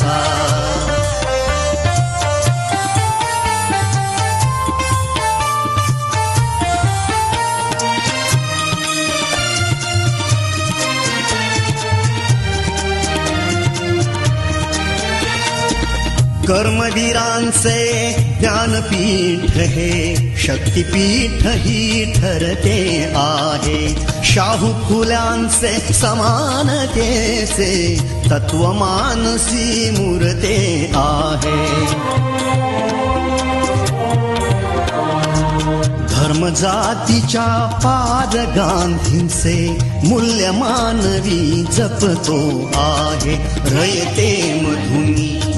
युगाचा कर्मवीरांचे ज्ञानपीठ हे शक्तिपीठ ही ठरते आहे. शाहू फुल्यांचे समानतेचे तत्वमानसी मूर्ते आहे. धर्म गांधींचे मूल्य मानवी जपतो आहे. रयते मधुनी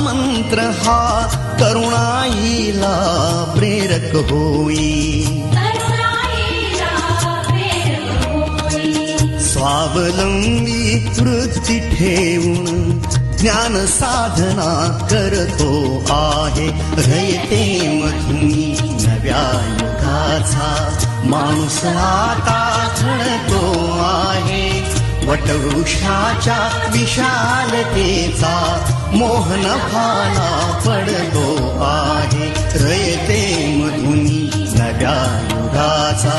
मंत्र हा तरुणाईला प्रेरक होई स्वावलंबी वृत्ती ठेवून ज्ञान साधना करतो आहे रयते मधुनी नव्या युगाचा माणूस आता आहे वटवृक्षाच्या विशालतेचा मोहन भाला पडतो आहे. रयते मधुनी नव्या युगाचा.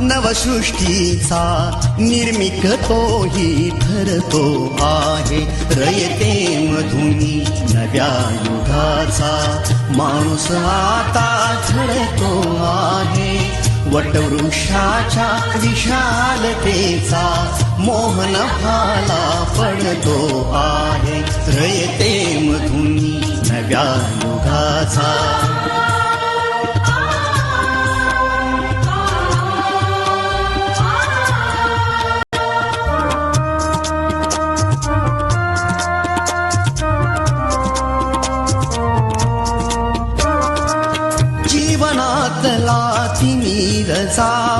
नवसृष्टीचा निर्मिक तोही ठरतो आहे. रयते मधुनी नव्या युगाचा. माणूस आता घडतो आहे. वटवृक्षाच्या विशालतेचा मोहन भाला पडतो आहे. रयते मधुनी नव्या युगाचा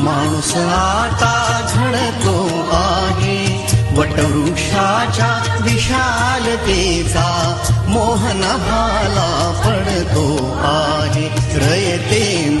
माणूस आता घडतो आहे वटवृक्षाच्या विशालतेचा मोहन भाला पडतो आहे. मधु